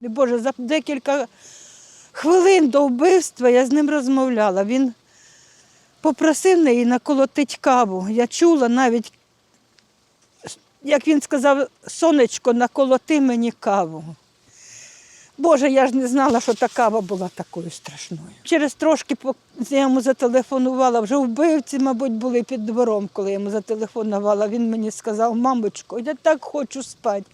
Боже, за декілька хвилин до вбивства я з ним розмовляла. Він попросив неї наколотить каву. Я чула навіть, як він сказав, сонечко, наколоти мені каву. Боже, я ж не знала, що та кава була такою страшною. Через трошки я йому зателефонувала, вже вбивці, мабуть, були під двором, коли я йому зателефонувала. Він мені сказав, мамочко, я так хочу спати.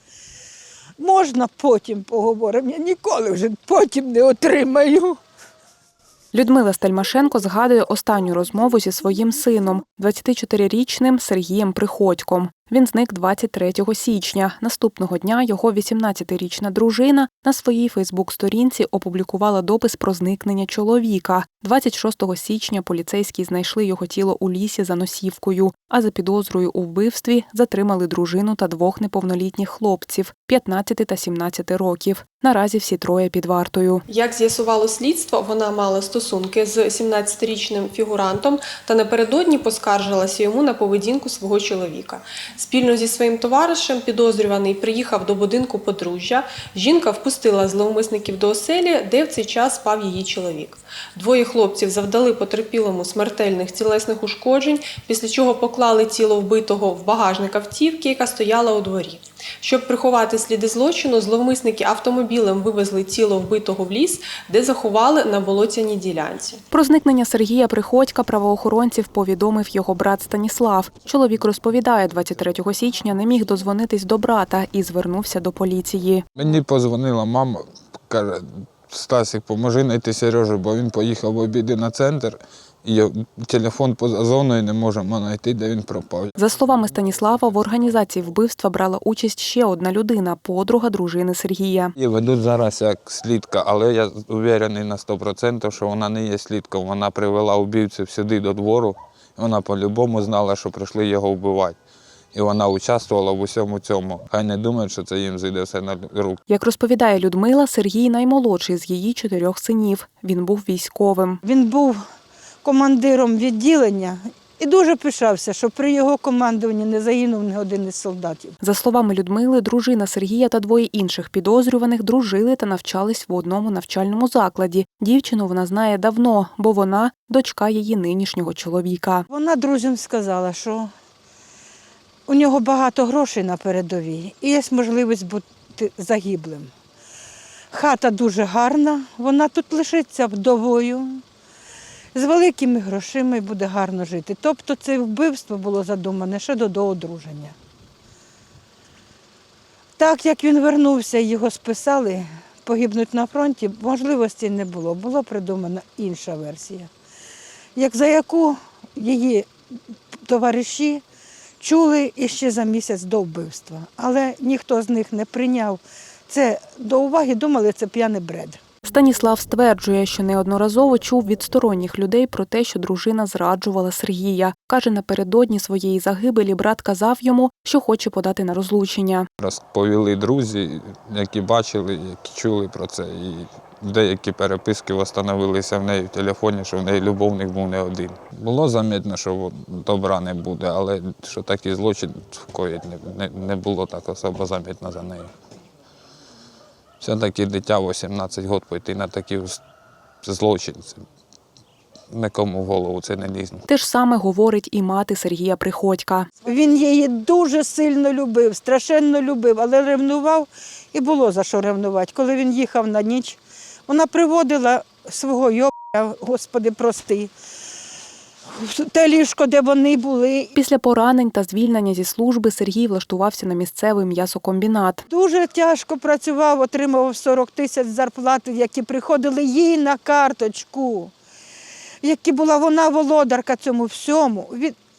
Можна потім поговоримо. Я ніколи вже потім не отримаю. Людмила Стельмашенко згадує останню розмову зі своїм сином, 24-річним Сергієм Приходьком. Він зник 23 січня. Наступного дня його 18-річна дружина на своїй Фейсбук-сторінці опублікувала допис про зникнення чоловіка. 26 січня поліцейські знайшли його тіло у лісі за носівкою, а за підозрою у вбивстві затримали дружину та двох неповнолітніх хлопців 15 та 17 років. Наразі всі троє під вартою. Як з'ясувало слідство, вона мала стосунки з 17-річним фігурантом та напередодні поскаржилася йому на поведінку свого чоловіка. Спільно зі своїм товаришем підозрюваний приїхав до будинку подружжя. Жінка впустила зловмисників до оселі, де в цей час спав її чоловік. Двоє хлопців завдали потерпілому смертельних тілесних ушкоджень, після чого поклали тіло вбитого в багажник автівки, яка стояла у дворі. Щоб приховати сліди злочину, зловмисники автомобілем вивезли тіло вбитого в ліс, де заховали на болотяній ділянці. Про зникнення Сергія Приходька правоохоронців повідомив його брат Станіслав. Чоловік розповідає, 23 січня не міг дозвонитись до брата і звернувся до поліції. Мені позвонила мама, каже, Стасик, поможи знайти Сережу, бо він поїхав в обіди на центр, я- телефон поза зоною не можемо знайти, де він пропав. За словами Станіслава, в організації вбивства брала участь ще одна людина, подруга дружини Сергія. Її ведуть зараз як слідка, але я уверений на 100%, що вона не є слідком. Вона привела убивців сюди до двору, вона по-любому знала, що прийшли його вбивати. І вона участвувала в усьому цьому. Хай не думають, що це їм зійде все на руки. Як розповідає Людмила, Сергій наймолодший з її чотирьох синів. Він був військовим. Він був командиром відділення і дуже пишався, що при його командуванні не загинув ні один із солдатів. За словами Людмили, дружина Сергія та двоє інших підозрюваних дружили та навчались в одному навчальному закладі. Дівчину вона знає давно, бо вона дочка її нинішнього чоловіка. Вона друзям сказала, що у нього багато грошей на передовій і є можливість бути загиблим. Хата дуже гарна, вона тут лишиться вдовою, з великими грошима і буде гарно жити. Тобто це вбивство було задумане ще до, до одруження. Так як він вернувся і його списали, погибнуть на фронті, можливості не було. Була придумана інша версія, як за яку її товариші чули іще за місяць до вбивства. Але ніхто з них не прийняв це до уваги, думали, це п'яний бред. Станіслав стверджує, що неодноразово чув від сторонніх людей про те, що дружина зраджувала Сергія. Каже, напередодні своєї загибелі брат казав йому, що хоче подати на розлучення. Розповіли друзі, які бачили, які чули про це. І деякі переписки встановилися в неї в телефоні, що в неї любовник був не один. Було замітно, що добра не буде, але що такий злочин вкоїть не, було так особо замітно за нею. Все-таки дитя 18 років пойти на такий злочин. Це нікому в голову це не лізне. Те ж саме говорить і мати Сергія Приходька. Він її дуже сильно любив, страшенно любив, але ревнував і було за що ревнувати. Коли він їхав на ніч, вона приводила свого йобля, господи, прости, в те ліжко, де вони були. Після поранень та звільнення зі служби Сергій влаштувався на місцевий м'ясокомбінат. Дуже тяжко працював, отримував 40 тисяч зарплати, які приходили їй на карточку, які була вона володарка цьому всьому.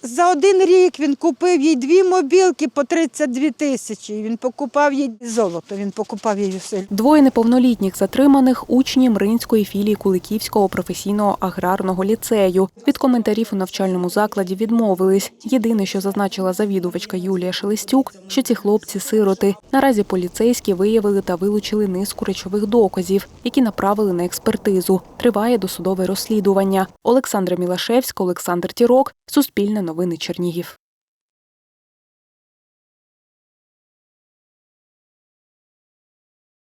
За один рік він купив їй дві мобілки по 32 тисячі. Він покупав їй золото, він покупав їй все. Двоє неповнолітніх затриманих учні Мринської філії Куликівського професійного аграрного ліцею. Від коментарів у навчальному закладі відмовились. Єдине, що зазначила завідувачка Юлія Шелестюк, що ці хлопці сироти. Наразі поліцейські виявили та вилучили низку речових доказів, які направили на експертизу. Триває досудове розслідування. Олександра Мілашевська, Олександр Тірок, Суспільне новини Чернігів.